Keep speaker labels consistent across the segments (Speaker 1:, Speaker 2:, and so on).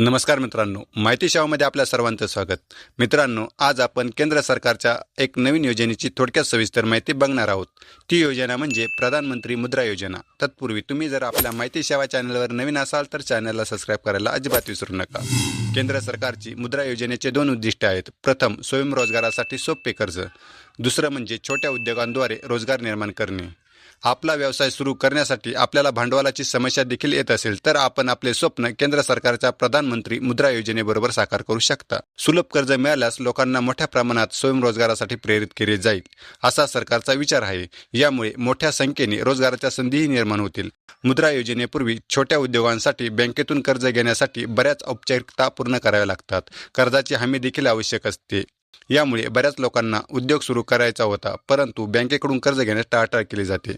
Speaker 1: नमस्कार मित्रांनो माहिती सेवामध्ये आपल्या सर्वांचं स्वागत. मित्रांनो आज आपण केंद्र सरकारच्या एक नवीन योजनेची थोडक्यात सविस्तर माहिती बघणार आहोत. ती योजना म्हणजे प्रधानमंत्री मुद्रा योजना. तत्पूर्वी तुम्ही जर आपल्या माहिती सेवा चॅनलवर नवीन असाल तर चॅनलला सबस्क्राईब करायला अजिबात विसरू नका. केंद्र सरकारची मुद्रा योजनेचे दोन उद्दिष्टे आहेत. प्रथम स्वयंरोजगारासाठी सोपे कर्ज. दुसरं म्हणजे छोट्या उद्योगांद्वारे रोजगार निर्माण करणे. आपला व्यवसाय सुरू करण्यासाठी आपल्याला भांडवलाची समस्या देखील येत असेल तर आपण आपले स्वप्न केंद्र सरकारच्या प्रधानमंत्री मुद्रा योजनेबरोबर साकार करू शकता. सुलभ कर्ज मिळाल्यास लोकांना मोठ्या प्रमाणात स्वयंरोजगारासाठी प्रेरित केले जाईल असा सरकारचा विचार आहे. यामुळे मोठ्या संख्येने रोजगाराच्या संधीही निर्माण होतील. मुद्रा योजनेपूर्वी छोट्या उद्योगांसाठी बँकेतून कर्ज घेण्यासाठी बऱ्याच औपचारिकता पूर्ण कराव्या लागतात. कर्जाची हमी देखील आवश्यक असते. यामुळे बऱ्याच लोकांना उद्योग सुरू करायचा होता परंतु बँकेकडून कर्ज घेण्यास टाळाटाळ केली जाते.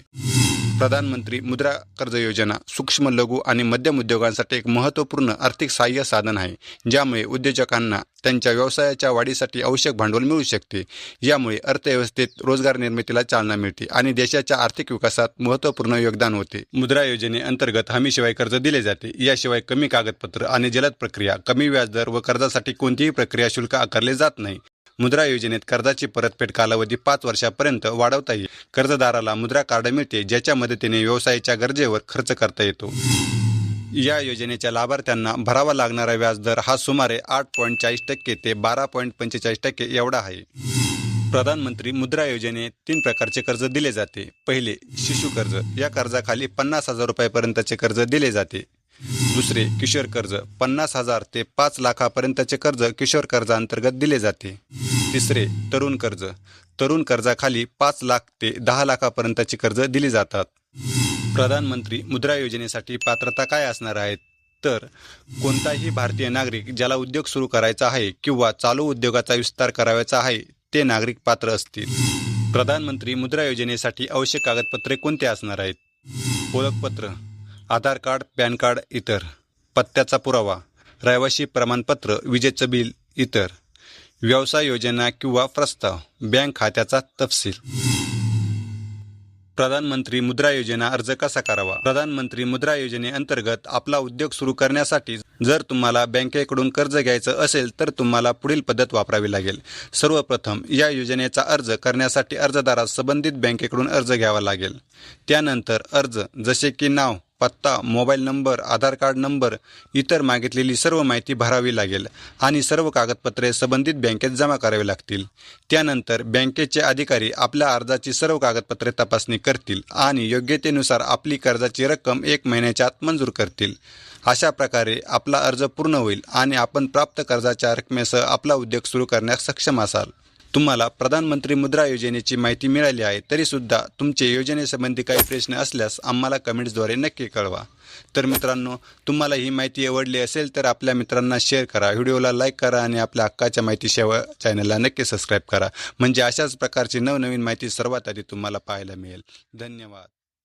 Speaker 1: प्रधानमंत्री मुद्रा कर्ज योजना सूक्ष्म लघु आणि मध्यम उद्योगांसाठी एक महत्त्वपूर्ण आर्थिक सहाय्य साधन आहे ज्यामुळे उद्योजकांना त्यांच्या व्यवसायाच्या वाढीसाठी आवश्यक भांडवल मिळू शकते. यामुळे अर्थव्यवस्थेत रोजगार निर्मितीला चालना मिळते आणि देशाच्या आर्थिक विकासात महत्त्वपूर्ण योगदान होते. मुद्रा योजनेअंतर्गत हमीशिवाय कर्ज दिले जाते याशिवाय कमी कागदपत्र आणि जलद प्रक्रिया कमी व्याजदर व कर्जासाठी कोणतीही प्रक्रिया शुल्क आकारले जात नाही. मुद्रा योजनेत कर्जाची परतफेड कालावधी पाच वर्षापर्यंत वाढवता येईल. कर्जदाराला मुद्रा कार्ड मिळते ज्याच्या मदतीने व्यवसायाच्या गरजेवर खर्च करता येतो. या योजनेच्या लाभार्थ्यांना भरावा लागणारा व्याजदर हा सुमारे आठ पॉईंट चाळीस टक्के ते बारा पॉईंट पंचेचाळीस टक्के एवढा आहे. प्रधानमंत्री मुद्रा योजनेत तीन प्रकारचे कर्ज दिले जाते. पहिले शिशु कर्ज. या कर्जाखाली पन्नास हजार रुपयापर्यंतचे कर्ज दिले जाते. दुसरे किशोर कर्ज पन्नास हजार ते पाच लाखापर्यंतचे कर्ज किशोर कर्जांतर्गत दिले जाते. तिसरे तरुण कर्ज. तरुण कर्जाखाली पाच लाख ते दहा लाखापर्यंतची कर्ज दिली जातात. प्रधानमंत्री मुद्रा योजनेसाठी पात्रता काय असणार आहेत तर कोणताही भारतीय नागरिक ज्याला उद्योग सुरू करायचा आहे किंवा चालू उद्योगाचा विस्तार करावायचा आहे ते नागरिक पात्र असतील. प्रधानमंत्री मुद्रा योजनेसाठी आवश्यक कागदपत्रे कोणते असणार आहेत? ओळखपत्र. आधार कार्ड पॅन कार्ड इतर. पत्त्याचा पुरावा. रहिवाशी प्रमाणपत्र विजेचं बिल इतर. व्यवसाय योजना किंवा प्रस्ताव. बँक खात्याचा तपशील. प्रधानमंत्री मुद्रा योजना अर्ज कसा करावा? प्रधानमंत्री मुद्रा योजनेअंतर्गत आपला उद्योग सुरू करण्यासाठी जर तुम्हाला बँकेकडून कर्ज घ्यायचं असेल तर तुम्हाला पुढील पद्धत वापरावी लागेल. सर्वप्रथम या योजनेचा अर्ज करण्यासाठी अर्जदारास संबंधित बँकेकडून अर्ज घ्यावा लागेल. त्यानंतर अर्ज जसे की नाव पत्ता mobile number Aadhaar card number इतर मागितलेली सर्व माहिती भरावी लागेल आणि सर्व कागदपत्रे संबंधित बँकेत जमा करावी लागतील. त्यानंतर बँकेचे अधिकारी आपल्या अर्जाची सर्व कागदपत्रे तपासणी करतील आणि योग्यतेनुसार आपली कर्जाची रक्कम एक महिन्याच्या आत मंजूर करतील. अशा प्रकारे आपला अर्ज पूर्ण होईल आणि आपण प्राप्त कर्जाच्या रकमेसह आपला उद्योग सुरू करण्यास सक्षम असाल. तुम्हाला प्रधानमंत्री मुद्रा योजनेची माहिती मिळाली आहे तरीसुद्धा तुमचे योजनेसंबंधी काही प्रश्न असल्यास आम्हाला कमेंट्सद्वारे नक्की कळवा. तर मित्रांनो तुम्हाला ही माहिती आवडली असेल तर आपल्या मित्रांना शेअर करा व्हिडिओला लाईक करा आणि आपल्या हक्काच्या माहिती सेवा चॅनलला नक्की सबस्क्राईब करा. म्हणजे अशाच प्रकारची नवनवीन माहिती सर्वात आधी तुम्हाला पाहायला मिळेल. धन्यवाद.